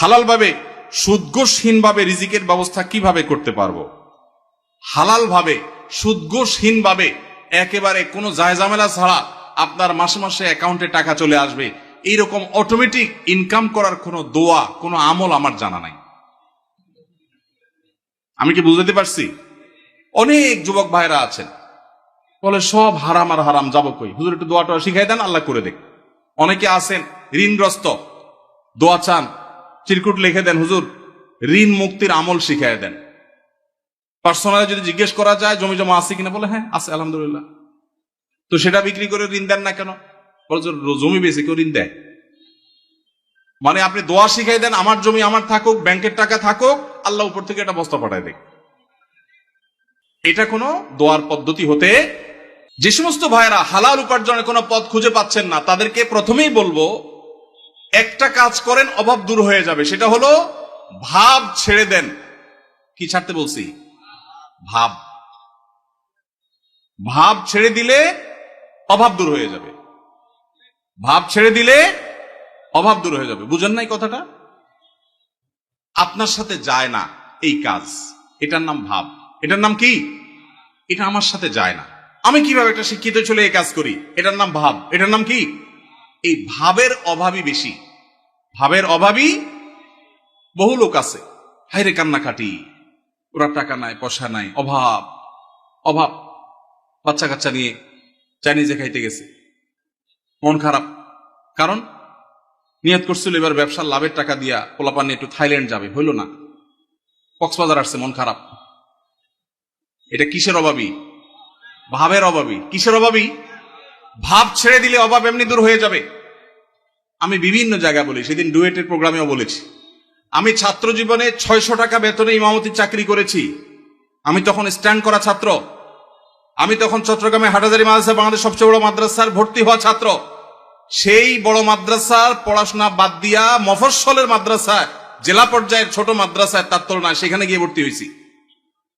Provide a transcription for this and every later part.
হালালভাবে, সুদঘোষহীনভাবে রিজিকের ব্যবস্থা কীভাবে করতে পারব? হালালভাবে, সুদঘোষহীনভাবে, একেবারে কোনো জায়জামেলা ছাড়া আপনার মাসে মাসে অ্যাকাউন্টে টাকা চলে আসবে। এইরকম অটোমেটিক ইনকাম করার কোনো দোয়া, কোনো আমল আমার জানা নাই। আমি কি বুঝতে পারছি? অনেক যুবক ভাইরা আছেন। বলে, সব হারাম আর হারাম, যাব কই? হুজুর, একটু দোয়াটা শিখাই দেন, আল্লাহ করে দেখ। অনেকে আছেন ঋণগ্রস্ত, দোয়া চান চিরকুট লিখে দেন, হুজুর, ঋণ মুক্তির আমল শিখাই দেন। পার্সোনালি যদি জিজ্ঞেস করা যায়, জমি জমা আছে কিনা, বলে হ্যাঁ আছে, আলহামদুলিল্লাহ। তো সেটা বিক্রি করে ঋণ দেন না কেন? জমি বেশি, কেউ ঋণ দেয়? মানে আপনি দোয়া শিখাই দেন, আমার জমি আমার থাকুক, ব্যাংকের টাকা থাকুক, আল্লাহ উপর থেকে একটা বস্তা পাঠায় দেখ এটা কোনো দোয়ার পদ্ধতি হতে, যে সমস্ত ভাইরা হালাল উপার্জনের কোনো পথ খুঁজে পাচ্ছেন না, তাদেরকে প্রথমেই বলব একটা কাজ করেন, অভাব দূর হয়ে যাবে। সেটা হলো, ভাব ছেড়ে দেন। কি ছাড়তে বলছি? ভাব। ভাব ছেড়ে দিলে অভাব দূর হয়ে যাবে। ভাব ছেড়ে দিলে অভাব দূর হয়ে যাবে। বুঝেন নাই কথাটা? আপনার সাথে যায় না এই কাজ। এটার নাম ভাব। এটার নাম কি? এটা আমার সাথে যায় না। আমি কীভাবে একটা শিক্ষিত চলে এই কাজ করি? এটার নাম ভাব। এটার নাম কি? এই ভাবের অভাবই বেশি। ভাবের অভাবই বহু লোক আছে। হাইরে কান্নাকাটি, ওরা টাকা নাই, পয়সা নাই, অভাব অভাব। বাচ্চা কাচ্চা নিয়ে চাইনিজে খাইতে গেছে। মন খারাপ। কারণ নিয়ত করছিল এবার ব্যবসার লাভের টাকা দিয়া পোলাপান নিয়ে একটু থাইল্যান্ড যাবে, হইল না। কক্সবাজার আসছে, মন খারাপ। এটা কিসের অভাবই? ভাবের অভাবই। কিসের অভাবী ভাব ছেড়ে দিলে অভাব এমনি দূর হয়ে যাবে। আমি বিভিন্ন জায়গায় বলি, সেদিন ডুয়েটের প্রোগ্রামেও বলেছি। আমি ছাত্র জীবনে ছয়শো টাকা বেতনে ইমামতির চাকরি করেছি। আমি তখন স্ট্যান্ড করা ছাত্র। আমি তখন চট্টগ্রামে হাটাজারি মাদ্রাসা, বাংলাদেশ সবচেয়ে বড় মাদ্রাসার ভর্তি হওয়া ছাত্র। সেই বড় মাদ্রাসার পড়াশোনা বাদ দিয়া মফস্বলের মাদ্রাসায় জেলা পর্যায়ের ছোট মাদ্রাসায় তার তুলনায় সেখানে গিয়ে ভর্তি হয়েছি।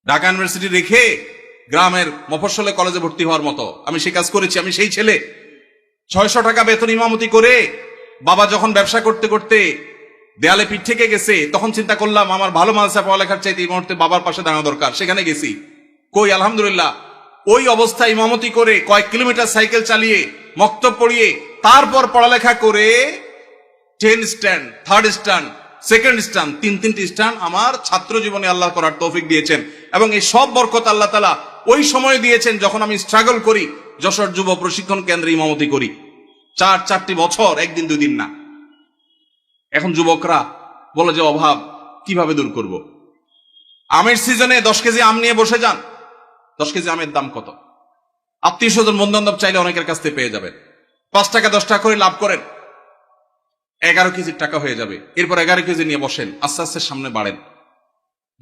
ঢাকা ইউনিভার্সিটি রেখে গ্রামের মফস্বলে কলেজে ভর্তি হওয়ার মতো। আমি সেই কাজ করেছি, আমি সেই ছেলে। ছয়শো টাকা বেতন ইমামতি করে বাবা যখন ব্যবসা করতে করতে দেয়ালে পিঠ থেকে গেছে, তখন চিন্তা করলাম, আমার ভালো মাদ্রাসা পড়ালেখার চাইতে এই মুহূর্তে বাবার পাশে দাঁড়ানো দরকার। সেখানে গেছি। কই, আলহামদুলিল্লাহ। ওই অবস্থায় ইমামতি করে কয়েক কিলোমিটার সাইকেল চালিয়ে, মক্তব পড়িয়ে, তারপর পড়ালেখা করে ten stand third stand second stand তিন তিনটি স্ট্যান্ড আমার ছাত্র জীবনে আল্লাহ করার তৌফিক দিয়েছেন। এবং এই সব বরকত আল্লাহ তালা ওই সময় দিয়েছেন যখন আমি স্ট্রাগল করি, যশোর যুব প্রশিক্ষণ কেন্দ্রে ইমামতি করি। চার, চারটি বছর, একদিন দুই দিন না। এখন যুবকরা বলে যে, অভাব, কীভাবে দূর করব? আমের সিজনে দশ কেজি আম নিয়ে বসে যান। দশ কেজি আমের দাম কত? আত্মীয় স্বজন বন্ধু চাইলে অনেকের কাছ থেকে পেয়ে যাবেন। পাঁচ টাকা, দশ টাকা করে লাভ করেন। এগারো কেজির টাকা হয়ে যাবে। এরপর এগারো কেজি নিয়ে বসেন। আস্তে আস্তে সামনে বাড়েন।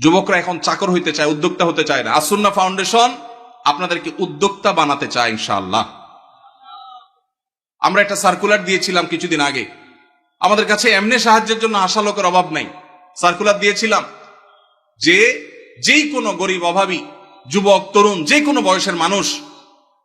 যুবকরা এখন চাকর হইতে চায়, উদ্যোক্তা হতে চায় না। আসুন্না ফাউন্ডেশন আপনাদেরকে উদ্যোক্তা বানাতে চায় ইনশাআল্লাহ। আমরা একটা সার্কুলার দিয়েছিলাম কিছুদিন আগে। আমাদের কাছে এমনি সাহায্যের জন্য আশা লোকের অভাব নাই। সার্কুলার দিয়েছিলাম যে যেই কোনো গরিব, অভাবী, যুবক, তরুণ, যে কোনো বয়সের মানুষ,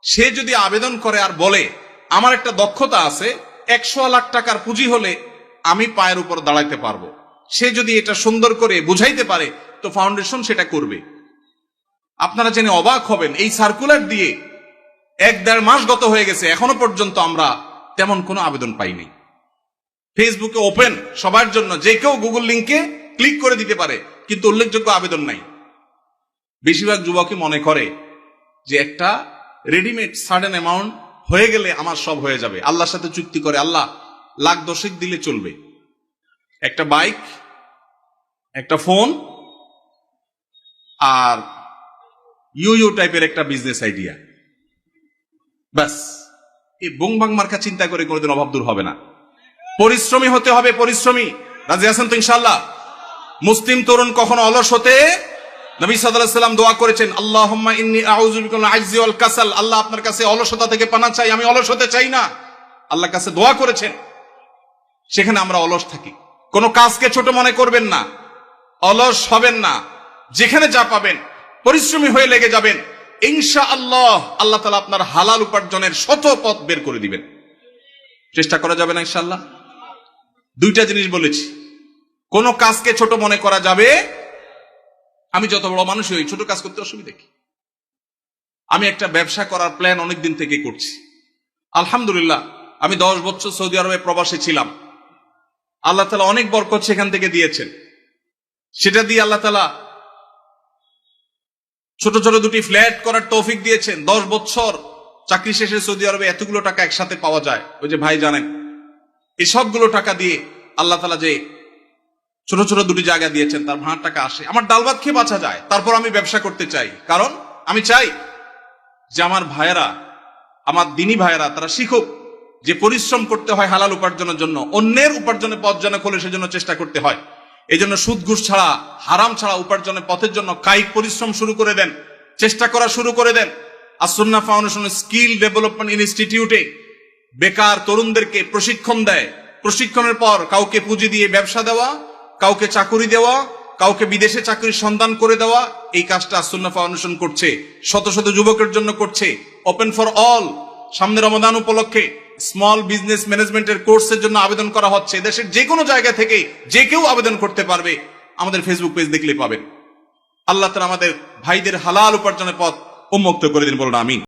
সে যদি আবেদন করে আর বলে, আমার একটা দক্ষতা আছে, একশো লাখ টাকার পুঁজি হলে আমি পায়ের উপর দাঁড়াইতে পারব। সে যদি এটা সুন্দর করে বুঝাইতে পারে তো ফাউন্ডেশন সেটা করবে। আপনারা জেনে অবাক হবেন, এই সার্কুলার দিয়ে এক দেড় মাস গত হয়ে গেছে, এখনও পর্যন্ত আমরা তেমন কোনো আবেদন পাইনি। ফেসবুকে ওপেন সবার জন্য, যে কেউ গুগল লিঙ্কে ক্লিক করে দিতে পারে, কিন্তু উল্লেখযোগ্য আবেদন নাই। বেশিরভাগ যুবকই মনে করে যে একটা রেডিমেড সার্টেন অ্যামাউন্ট হয়ে গেলে আমার সব হয়ে যাবে। আল্লাহর সাথে চুক্তি করে, আল্লাহ লাখ দশেক দিলে চলবে। একটা বাইক একটা ফোন আর ইউ টাইপের একটা বিজনেস আইডিয়া ব্যাস। এই বংবাং মার্কা চিন্তা করে কোনোদিন অভাব দূর হবে না। পরিশ্রমী হতে হবে, পরিশ্রমী। রাজি আছেন তো ইনশাল্লাহ মুসলিম তরুণ কখনো অলস হতে নবী সাল্লাম দোয়া করেছেন আজজি কাসাল। আল্লাহ আপনার কাছে অলসতা থেকে পানা চাই, আমি অলস হতে চাই না। আল্লাহর কাছে দোয়া করেছেন। সেখানে আমরা অলস থাকি। কোনো কাজকে ছোট মনে করবেন না। অলস হবেন না। যেখানে যা পাবেন, পরিশ্রমী হয়ে লেগে যাবেন ইনশা আল্লাহ আল্লাহ তালা আপনার হালাল উপার্জনের শত পথ বের করে দিবেন। চেষ্টা করা যাবে না ইনশাল্লাহ দুইটা জিনিস বলেছি। কোনো কাজকে ছোট মনে করা যাবে, আমি যত বড় মানুষ হই, ছোট কাজ করতে অসুবিধা কি? আমি একটা ব্যবসা করার প্ল্যান অনেক দিন থেকে করছি। আলহামদুলিল্লাহ, আমি দশ বছর সৌদি আরবে প্রবাসে ছিলাম। আল্লাহ তালা অনেক বরকত সেখান থেকে দিয়েছেন। সেটা দিয়ে আল্লাহ তালা ছোট ছোট দুটি ফ্ল্যাট করার তৌফিক দিয়েছেন। দশ বছর চাকরি শেষে সৌদি আরবে এতগুলো টাকা একসাথে পাওয়া যায়। ওই যে ভাই জানেন, এই সবগুলো টাকা দিয়ে আল্লাহ তালা যে ছোট ছোট দুটি জায়গা দিয়েছেন, তার ভাড়ার টাকা আসে। আমার ডাল ভাত খেয়ে বাঁচা যায়, তারপর আমি ব্যবসা করতে চাই। কারণ আমি চাই যে আমার ভাইয়েরা, আমার দিনী ভাইয়েরা, তারা শিখুক যে পরিশ্রম করতে হয় হালাল উপার্জনের জন্য, অন্যের উপার্জনের পথ যেন খোলে সেজন্য চেষ্টা করতে হয়। এই জন্য সুদ ঘুষ ছাড়া, হারাম ছাড়া উপার্জনের পথের জন্য কায়িক পরিশ্রম শুরু করে দেন, চেষ্টা করা শুরু করে দেন। আসন্না ফাউন্ডেশন স্কিল ডেভেলপমেন্ট ইনস্টিটিউটে বেকার তরুণদেরকে প্রশিক্ষণ দেয়। প্রশিক্ষণের পর কাউকে পুঁজি দিয়ে ব্যবসা দেওয়া, কাউকে চাকুরি দেওয়া, কাউকে বিদেশে চাকরির সন্ধান করে দেওয়া, এই কাজটা আসন্না ফাউন্ডেশন করছে, শত শত যুবকের জন্য করছে। ওপেন ফর অল সামনে রমদান উপলক্ষে স্মল বিজনেস ম্যানেজমেন্টের কোর্সের জন্য আবেদন করা হচ্ছে। দেশের যে কোনো জায়গা থেকে যে কেউ আবেদন করতে পারবে, আমাদের ফেসবুক পেজ দেখলে পাবেন। আল্লাহ তালা আমাদের ভাইদের হালাল উপার্জনের পথ উন্মুক্ত করে দিন বলুন, আমিন।